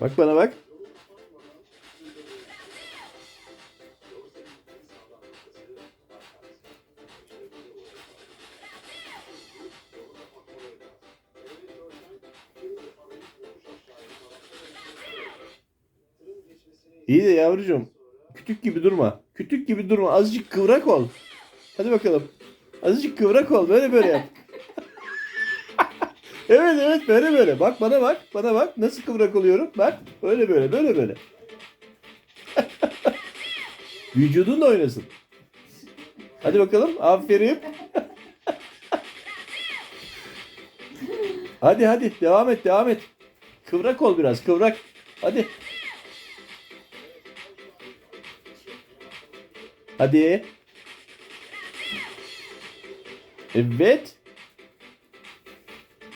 Bak bana bak. İyi de yavrucuğum. Kütük gibi durma. Kütük gibi durma. Azıcık kıvrak ol. Hadi bakalım. Azıcık kıvrak ol. Böyle böyle yap. Evet evet böyle böyle. Bak bana bak. Bana bak. Nasıl kıvrak oluyorum. Bak. Böyle böyle. Böyle böyle. Vücudun da oynasın. Hadi bakalım. Aferin. hadi hadi. Devam et. Devam et. Kıvrak ol biraz. Kıvrak. Hadi. Hadi. Evet.